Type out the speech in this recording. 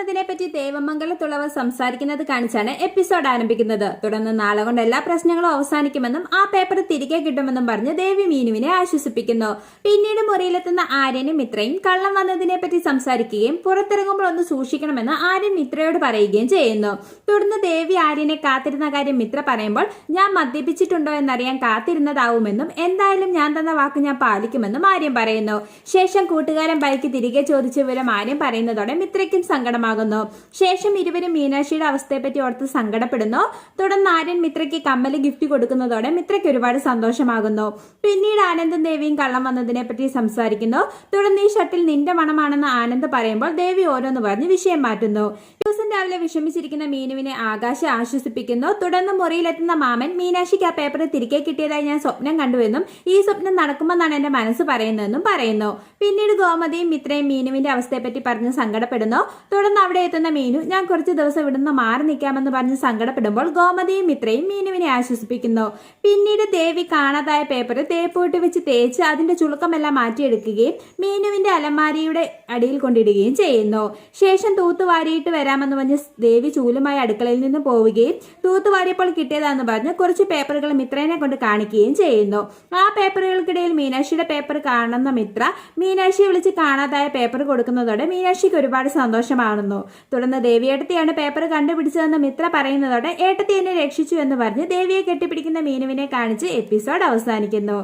വന്നതിനെ പറ്റി ദേവമംഗലത്തുള്ളവർ സംസാരിക്കുന്നത് കാണിച്ചാണ് എപ്പിസോഡ് ആരംഭിക്കുന്നത്. തുടർന്ന് നാളെ കൊണ്ട് എല്ലാ പ്രശ്നങ്ങളും അവസാനിക്കുമെന്നും ആ പേപ്പർ തിരികെ കിട്ടുമെന്നും പറഞ്ഞ് ദേവി മീനുവിനെ ആശ്വസിപ്പിക്കുന്നു. പിന്നീട് മുറിയിലെത്തുന്ന ആര്യനും മിത്രയും കള്ളം വന്നതിനെ പറ്റി സംസാരിക്കുകയും പുറത്തിറങ്ങുമ്പോൾ ഒന്ന് സൂക്ഷിക്കണമെന്ന് ആര്യൻ മിത്രയോട് പറയുകയും ചെയ്യുന്നു. തുടർന്ന് ദേവി ആര്യനെ കാത്തിരുന്ന കാര്യം മിത്ര പറയുമ്പോൾ ഞാൻ മദ്യപിച്ചിട്ടുണ്ടോ എന്നറിയാൻ കാത്തിരുന്നതാവുമെന്നും എന്തായാലും ഞാൻ തന്ന വാക്ക് ഞാൻ പാലിക്കുമെന്നും ആര്യം പറയുന്നു. ശേഷം കൂട്ടുകാരൻ ബൈക്ക് തിരികെ ചോദിച്ച വിവരം ആര്യം പറയുന്നതോടെ മിത്രയ്ക്കും സങ്കടമാകുന്നു ശേഷം ഇരുവരും മീനാക്ഷിയുടെ അവസ്ഥയെപ്പറ്റി ഓർത്ത് സങ്കടപ്പെടുന്നു. തുടർന്ന് ആര്യൻ മിത്രയ്ക്ക് കമ്മൽ ഗിഫ്റ്റ് കൊടുക്കുന്നതോടെ മിത്രയ്ക്ക് ഒരുപാട് സന്തോഷമാകുന്നു. പിന്നീട് ആനന്ദും ദേവിയും കള്ളം വന്നതിനെ പറ്റി സംസാരിക്കുന്നു. തുടർന്ന് ഈ ഷട്ടിൽ നിന്റെ മണമാണെന്ന് ആനന്ദ് പറയുമ്പോൾ ദേവി ഓരോന്ന് പറഞ്ഞ് വിഷയം മാറ്റുന്നു. ദിവസം രാവിലെ വിഷമിച്ചിരിക്കുന്ന മീനുവിനെ ആകാശ ആശ്വസിപ്പിക്കുന്നു. തുടർന്ന് മുറിയിലെത്തുന്ന മാമൻ മീനാക്ഷിക്ക് ആ പേപ്പർ തിരികെ കിട്ടിയതായി ഞാൻ സ്വപ്നം കണ്ടുവെന്നും ഈ സ്വപ്നം നടക്കുമെന്നാണ് എന്റെ മനസ്സ് പറയുന്നതെന്നും പറയുന്നു. പിന്നീട് ഗോമതിയും മിത്രയും മീനുവിന്റെ അവസ്ഥയെപ്പറ്റി പറഞ്ഞ് സങ്കടപ്പെടുന്നു. തുടർന്ന് അവിടെ എത്തുന്ന മീനു ഞാൻ കുറച്ച് ദിവസം ഇവിടുന്ന് മാറി നിൽക്കാമെന്ന് പറഞ്ഞ് സങ്കടപ്പെടുമ്പോൾ ഗോമതിയും മിത്രയും മീനുവിനെ ആശ്വസിപ്പിക്കുന്നു. പിന്നീട് ദേവി കാണാതായ പേപ്പർ തേപ്പോട്ട് വെച്ച് തേച്ച് അതിന്റെ ചുളുക്കമെല്ലാം മാറ്റിയെടുക്കുകയും മീനുവിന്റെ അലമാരിയുടെ അടിയിൽ കൊണ്ടിടുകയും ചെയ്യുന്നു. ശേഷം തൂത്തുവാരിയിട്ട് വരാമെന്ന് പറഞ്ഞ് ദേവി ചൂലുമായി അടുക്കളയിൽ നിന്ന് പോവുകയും തൂത്തുവാരിയപ്പോൾ കിട്ടിയതാണെന്ന് പറഞ്ഞ് കുറച്ച് പേപ്പറുകൾ മിത്രേനെ കൊണ്ട് കാണിക്കുകയും ചെയ്യുന്നു. ആ പേപ്പറുകൾക്കിടയിൽ മീനാക്ഷിയുടെ പേപ്പർ കാണുന്ന മിത്ര മീനാക്ഷിയെ വിളിച്ച് കാണാതായ പേപ്പർ കൊടുക്കുന്നതോടെ മീനാക്ഷിക്ക് ഒരുപാട് സന്തോഷമാണെന്നു തുടർന്ന് ദേവിയേട്ടത്തെയാണ് പേപ്പർ കണ്ടുപിടിച്ചതെന്ന് മിത്ര പറയുന്നതോടെ ഏട്ടത്തി എന്നെ രക്ഷിച്ചു എന്ന് പറഞ്ഞ് ദേവിയെ കെട്ടിപ്പിടിക്കുന്ന മീനുവിനെ കാണിച്ച് എപ്പിസോഡ് അവസാനിക്കുന്നു.